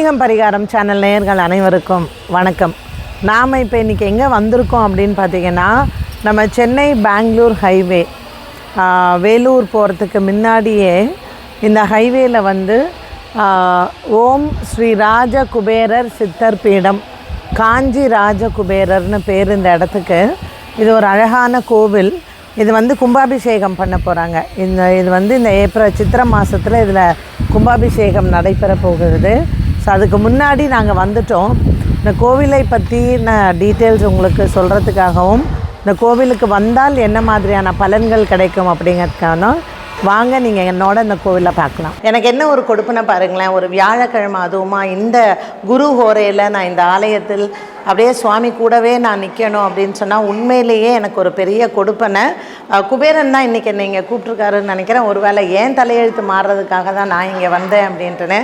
ஆன்மீகம் பரிகாரம் சேனல் நேயர்கள் அனைவருக்கும் வணக்கம். நாம் இப்போ இன்றைக்கி எங்கே வந்திருக்கோம் அப்படின்னு பார்த்தீங்கன்னா நம்ம சென்னை பெங்களூர் ஹைவே வேலூர் போகிறதுக்கு முன்னாடியே இந்த ஹைவேயில் வந்து ஓம் ஸ்ரீ ராஜ குபேரர் சித்தர் பீடம் காஞ்சி ராஜ குபேரர்னு பேர் இந்த இடத்துக்கு. இது ஒரு அழகான கோவில். இது வந்து கும்பாபிஷேகம் பண்ண போகிறாங்க இந்த இது வந்து இந்த ஏப்ரல் சித்திரை மாதத்தில் இதில் கும்பாபிஷேகம் நடைபெற போகிறது. அதுக்கு முன்னாடி நாங்கள் வந்துட்டோம். இந்த கோவிலை பற்றின டீட்டெயில்ஸ் உங்களுக்கு சொல்கிறதுக்காகவும் இந்த கோவிலுக்கு வந்தால் என்ன மாதிரியான பலன்கள் கிடைக்கும் அப்படிங்கிறதுக்கான வாங்க நீங்கள் என்னோட இந்த கோவிலை பார்க்கலாம். எனக்கு என்ன ஒரு கொடுப்புனை பாருங்களேன். ஒரு வியாழக்கிழமை அதுவுமா இந்த குரு ஹோரையில் நான் இந்த ஆலயத்தில் அப்படியே சுவாமி கூடவே நான் நிற்கணும் அப்படின்னு சொன்னால் உண்மையிலேயே எனக்கு ஒரு பெரிய கொடுப்பனை. குபேரன் தான் இன்றைக்கி என்னை கூப்பிட்ருக்காருன்னு நினைக்கிறேன். ஒருவேளை ஏன் தலையெழுத்து மாறுறதுக்காக தான் நான் இங்கே வந்தேன் அப்படின்ட்டுன்னு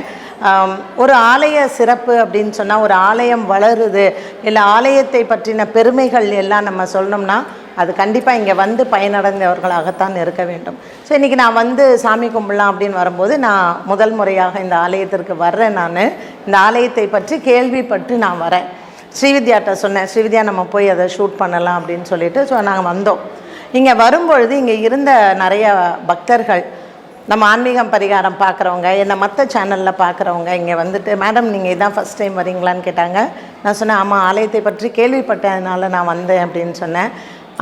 ஒரு ஆலய சிறப்பு அப்படின்னு சொன்னால் ஒரு ஆலயம் வளருது. இல்லை ஆலயத்தை பற்றின பெருமைகள் எல்லாம் நம்ம சொல்லணும்னா அது கண்டிப்பாக இங்கே வந்து பயனடைந்தவர்களாகத்தான் இருக்க வேண்டும். ஸோ இன்றைக்கி நான் வந்து சாமி கும்பிடலாம் அப்படின்னு வரும்போது நான் முதல் முறையாக இந்த ஆலயத்திற்கு வர்றேன் நான். இந்த ஆலயத்தை பற்றி கேள்விப்பட்டு நான் வரேன். ஸ்ரீவித்யாட்ட சொன்னேன் ஸ்ரீவித்யா நம்ம போய் அதை ஷூட் பண்ணலாம் அப்படின்னு சொல்லிட்டு. ஸோ நாங்கள் வந்தோம். இங்கே வரும்பொழுது இங்கே இருந்த நிறைய பக்தர்கள் நம்ம ஆன்மீகம் பரிகாரம் பார்க்குறவங்க என்னை மற்ற சேனலில் பார்க்குறவங்க இங்கே வந்துட்டு மேடம் நீங்கள் இதான் ஃபஸ்ட் டைம் வரீங்களான்னு கேட்டாங்க. நான் சொன்னேன் ஆமாம் ஆலயத்தை பற்றி கேள்விப்பட்டதுனால நான் வந்தேன் அப்படின்னு சொன்னேன்.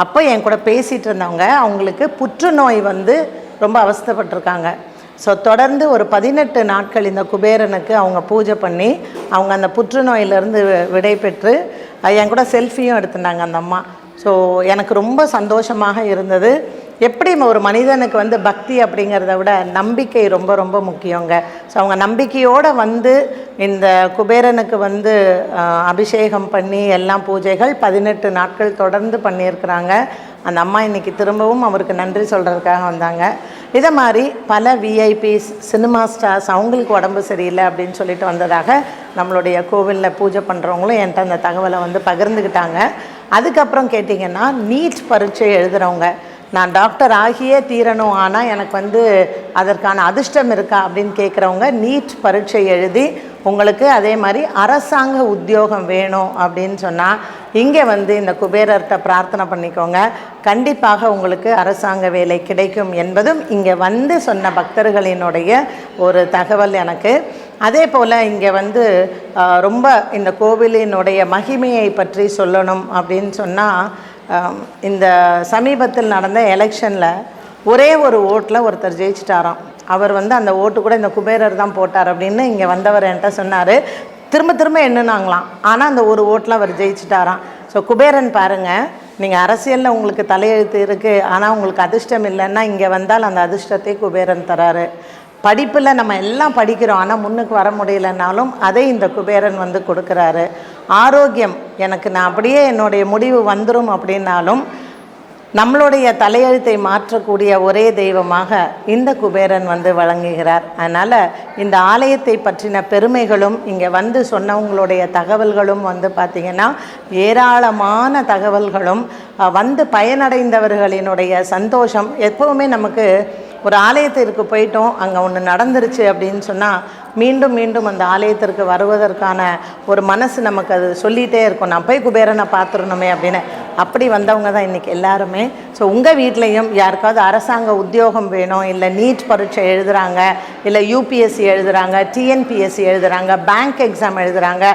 அப்போ என் கூட பேசிகிட்டு இருந்தவங்க அவங்களுக்கு புற்றுநோய் வந்து ரொம்ப அவஸ்தைப்பட்டிருக்காங்க. ஸோ தொடர்ந்து ஒரு பதினெட்டு நாட்கள் இந்த குபேரனுக்கு அவங்க பூஜை பண்ணி அவங்க அந்த புற்றுநோயிலிருந்து விடை பெற்று என் கூட செல்ஃபியும் எடுத்துட்டாங்க அந்த அம்மா. ஸோ எனக்கு ரொம்ப சந்தோஷமாக இருந்தது. எப்படி ஒரு மனிதனுக்கு வந்து பக்தி அப்படிங்கிறத விட நம்பிக்கை ரொம்ப ரொம்ப முக்கியங்க. ஸோ அவங்க நம்பிக்கையோடு வந்து இந்த குபேரனுக்கு வந்து அபிஷேகம் பண்ணி எல்லாம் பூஜைகள் பதினெட்டு நாட்கள் தொடர்ந்து பண்ணியிருக்கிறாங்க. அந்த அம்மா இன்றைக்கி திரும்பவும் அவருக்கு நன்றி சொல்கிறதுக்காக வந்தாங்க. இதை மாதிரி பல விஐபிஸ் சினிமா ஸ்டார்ஸ் அவங்களுக்கு உடம்பு சரியில்லை அப்படின்னு சொல்லிட்டு வந்ததாக நம்மளுடைய கோவிலில் பூஜை பண்ணுறவங்களும் என்கிட்ட அந்த தகவலை வந்து பகிர்ந்துக்கிட்டாங்க. அதுக்கப்புறம் கேட்டிங்கன்னா நீட் பரீட்சை எழுதுகிறவங்க நான் டாக்டர் ஆகியே தீரணும் ஆனால் எனக்கு வந்து அதற்கான அதிர்ஷ்டம் இருக்கா அப்படின்னு கேட்குறவங்க நீட் பரீட்சை எழுதி உங்களுக்கு அதே மாதிரி அரசாங்க உத்தியோகம் வேணும் அப்படின்னு சொன்னால் இங்கே வந்து இந்த குபேரர்கிட்ட பிரார்த்தனை பண்ணிக்கோங்க. கண்டிப்பாக உங்களுக்கு அரசாங்க வேலை கிடைக்கும் என்பதும் இங்கே வந்து சொன்ன பக்தர்களினுடைய ஒரு தகவல் எனக்கு. அதே போல் இங்கே வந்து ரொம்ப இந்த கோவிலினுடைய மகிமையை பற்றி சொல்லணும் அப்படின்னு சொன்னால் இந்த சமீபத்தில் நடந்த எலெக்ஷனில் ஒரே ஒரு ஓட்டில் ஒருத்தர் ஜெயிச்சிட்டாராம். அவர் வந்து அந்த ஓட்டு கூட இந்த குபேரர் தான் போட்டார் அப்படின்னு இங்கே வந்தவர் என்கிட்ட சொன்னார். திரும்ப திரும்ப எண்ணுனாங்களாம். ஆனால் அந்த ஒரு ஓட்டில் அவர் ஜெயிச்சிட்டாராம். ஸோ குபேரன் பாருங்கள் நீங்கள் அரசியலில் உங்களுக்கு தலையெழுத்து இருக்குது ஆனால் உங்களுக்கு அதிர்ஷ்டம் இல்லைன்னா இங்கே வந்தால் அந்த அதிர்ஷ்டத்தை குபேரன் தராரு. படிப்பில் நம்ம எல்லாம் படிக்கிறோம் ஆனால் முன்னுக்கு வர முடியலனாலும் அதை இந்த குபேரன் வந்து கொடுக்குறாரு. ஆரோக்கியம் எனக்கு நான் அப்படியே என்னுடைய முடிவு வந்துடும் அப்படின்னாலும் நம்மளுடைய தலையெழுத்தை மாற்றக்கூடிய ஒரே தெய்வமாக இந்த குபேரன் வந்து வழங்குகிறார் அதனால் இந்த ஆலயத்தை பற்றின பெருமைகளும் இங்கே வந்து சொன்னவங்களுடைய தகவல்களும் வந்து பார்த்திங்கன்னா ஏராளமான தகவல்களும் வந்து பயனடைந்தவர்களினுடைய சந்தோஷம் எப்போவுமே நமக்கு ஒரு ஆலயத்திற்கு போயிட்டோம் அங்கே ஒன்று நடந்துருச்சு அப்படின்னு சொன்னால் மீண்டும் மீண்டும் அந்த ஆலயத்திற்கு வருவதற்கான ஒரு மனசு நமக்கு அது சொல்லிகிட்டே இருக்கும். நான் போய் குபேரனை பார்த்துடணுமே அப்படின்னு. அப்படி வந்தவங்க தான் இன்றைக்கி எல்லாருமே. ஸோ உங்கள் வீட்லேயும் யாருக்காவது அரசாங்க உத்தியோகம் வேணும் இல்லை நீட் பரீட்சை எழுதுகிறாங்க இல்லை யூபிஎஸ்சி எழுதுகிறாங்க டிஎன்பிஎஸ்சி எழுதுகிறாங்க பேங்க் எக்ஸாம் எழுதுகிறாங்க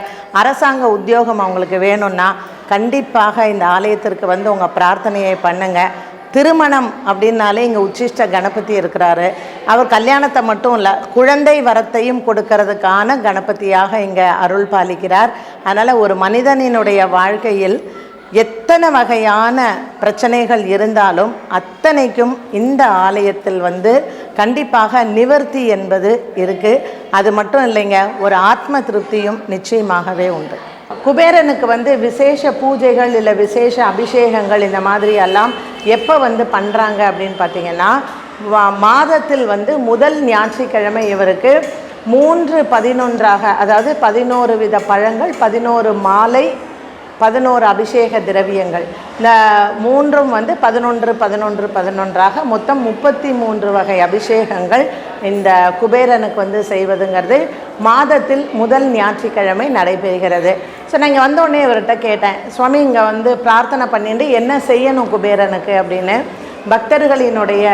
அரசாங்க உத்தியோகம் அவங்களுக்கு வேணும்னா கண்டிப்பாக இந்த ஆலயத்திற்கு வந்து உங்கள் பிரார்த்தனையை பண்ணுங்கள் திருமணம் அப்படின்னாலே இங்கே உச்சிஷ்ட கணபதி இருக்கிறாரு. அவர் கல்யாணத்தை மட்டும் இல்லை குழந்தை வரத்தையும் கொடுக்கறதுக்கான கணபதியாக இங்கே அருள் பாலிக்கிறார். அதனால் ஒரு மனிதனினுடைய வாழ்க்கையில் எத்தனை வகையான பிரச்சனைகள் இருந்தாலும் அத்தனைக்கும் இந்த ஆலயத்தில் வந்து கண்டிப்பாக நிவர்த்தி என்பது இருக்குது அது மட்டும் இல்லைங்க ஒரு ஆத்ம திருப்தியும் நிச்சயமாகவே உண்டு. குபேரனுக்கு வந்து விசேஷ பூஜைகள் இல்லை விசேஷ அபிஷேகங்கள் இந்த மாதிரி எல்லாம் எப்போ வந்து பண்ணுறாங்க அப்படின்னு பார்த்தீங்கன்னா மாதத்தில் வந்து முதல் ஞாயிற்றுக்கிழமை இவருக்கு மூன்று பதினொன்றாக அதாவது பதினோரு வித பழங்கள் பதினோரு மாலை பதினோரு அபிஷேக திரவியங்கள். இந்த மூன்றும் வந்து பதினொன்று பதினொன்று பதினொன்றாக மொத்தம் முப்பத்தி மூன்று வகை அபிஷேகங்கள் இந்த குபேரனுக்கு வந்து செய்வதுங்கிறது மாதத்தில் முதல் ஞாயிற்றுக்கிழமை நடைபெறுகிறது. ஸோ நான் இங்கே வந்தோடனே இவர்கிட்ட கேட்டேன் சுவாமி இங்கே வந்து பிரார்த்தனை பண்ணிட்டு என்ன செய்யணும் குபேரனுக்கு? அப்படின்னு. பக்தர்களினுடைய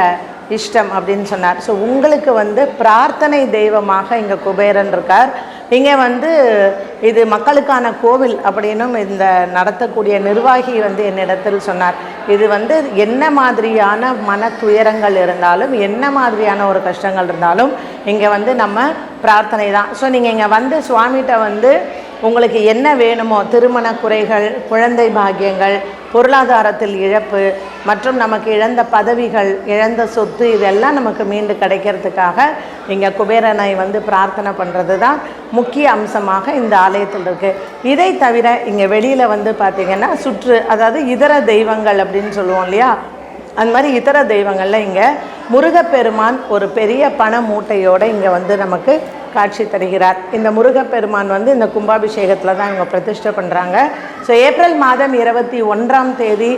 இஷ்டம் அப்படின்னு சொன்னார். ஸோ உங்களுக்கு வந்து பிரார்த்தனை தெய்வமாக இங்கே குபேரன் இருக்கார். இங்கே வந்து இது மக்களுக்கான கோவில் அப்படின்னும் இந்த நடத்தக்கூடிய நிர்வாகி வந்து என்னிடத்தில் சொன்னார். இது வந்து என்ன மாதிரியான மன துயரங்கள் இருந்தாலும் என்ன மாதிரியான ஒரு கஷ்டங்கள் இருந்தாலும் இங்கே வந்து நம்ம பிரார்த்தனை தான் ஸோ நீங்கள் இங்கே வந்து சுவாமிகிட்ட வந்து உங்களுக்கு என்ன வேணுமோ திருமண குறைகள் குழந்தை பாக்கியங்கள் பொருளாதாரத்தில் இழப்பு மற்றும் நமக்கு இழந்த பதவிகள் இழந்த சொத்து இதெல்லாம் நமக்கு மீண்டு கிடைக்கிறதுக்காக இங்கே குபேரனை வந்து பிரார்த்தனை பண்ணுறது தான் முக்கிய அம்சமாக இந்த ஆலயத்தில் இருக்குது இதை தவிர இங்கே வெளியில் வந்து பார்த்திங்கன்னா சுற்று அதாவது இதர தெய்வங்கள் அப்படின்னு சொல்லுவோம் இல்லையா? அந்த மாதிரி இதர தெய்வங்களில் இங்கே முருகப்பெருமான் ஒரு பெரிய பண மூட்டையோடு இங்கே வந்து நமக்கு காட்சி தருகிறார். இந்த முருகப்பெருமான் வந்து இந்த கும்பாபிஷேகத்தில் தான் இவங்க பிரதிஷ்டை பண்ணுறாங்க ஸோ ஏப்ரல் மாதம் இருபத்தி ஒன்றாம் தேதி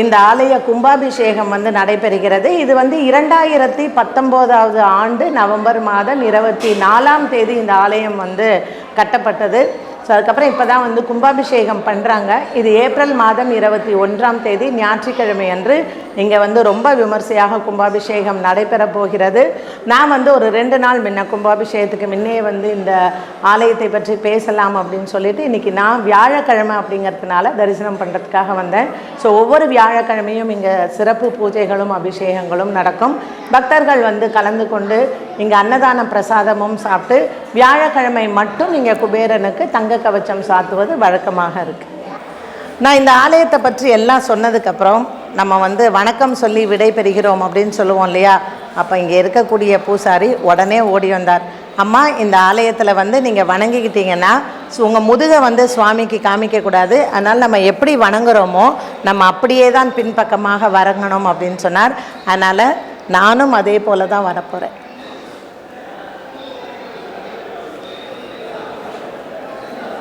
இந்த ஆலய கும்பாபிஷேகம் வந்து நடைபெறுகிறது. இது வந்து இரண்டாயிரத்தி பத்தொம்போதாவது ஆண்டு நவம்பர் மாதம் இருபத்தி நாலாம் தேதி இந்த ஆலயம் வந்து கட்டப்பட்டது. ஸோ அதுக்கப்புறம் இப்போ தான் வந்து கும்பாபிஷேகம் பண்ணுறாங்க இது ஏப்ரல் மாதம் இருபத்தி ஒன்றாம் தேதி ஞாயிற்றுக்கிழமை அன்று இங்கே வந்து ரொம்ப விமர்சையாக கும்பாபிஷேகம் நடைபெற போகிறது. நான் வந்து ஒரு ரெண்டு நாள் முன்ன கும்பாபிஷேகத்துக்கு முன்னே வந்து இந்த ஆலயத்தை பற்றி பேசலாம் அப்படின்னு சொல்லிட்டு இன்றைக்கி நான் வியாழக்கிழமை அப்படிங்கிறதுனால தரிசனம் பண்ணுறதுக்காக வந்தேன். ஸோ ஒவ்வொரு வியாழக்கிழமையும் இங்கே சிறப்பு பூஜைகளும் அபிஷேகங்களும் நடக்கும். பக்தர்கள் வந்து கலந்து கொண்டு இங்கே அன்னதான பிரசாதமும் சாப்பிட்டு வியாழக்கிழமை மட்டும் இங்கே குபேரனுக்கு தங்க கவச்சம் சாத்துவது வழக்கமாக இருக்குது நான் இந்த ஆலயத்தை பற்றி எல்லாம் சொன்னதுக்கப்புறம் நம்ம வந்து வணக்கம் சொல்லி விடை பெறுகிறோம் அப்படின்னு சொல்லுவோம் இல்லையா? அப்போ இங்கே இருக்கக்கூடிய பூசாரி உடனே ஓடி வந்தார். அம்மா இந்த ஆலயத்தில் வந்து நீங்கள் வணங்கிக்கிட்டீங்கன்னா உங்கள் முதுகை வந்து சுவாமிக்கு காமிக்கக்கூடாது அதனால் நம்ம எப்படி வணங்குறோமோ நம்ம அப்படியே தான் பின்பக்கமாக வரங்கணும் அப்படின்னு சொன்னார். அதனால் நானும் அதே போல தான் வரப்போகிறேன்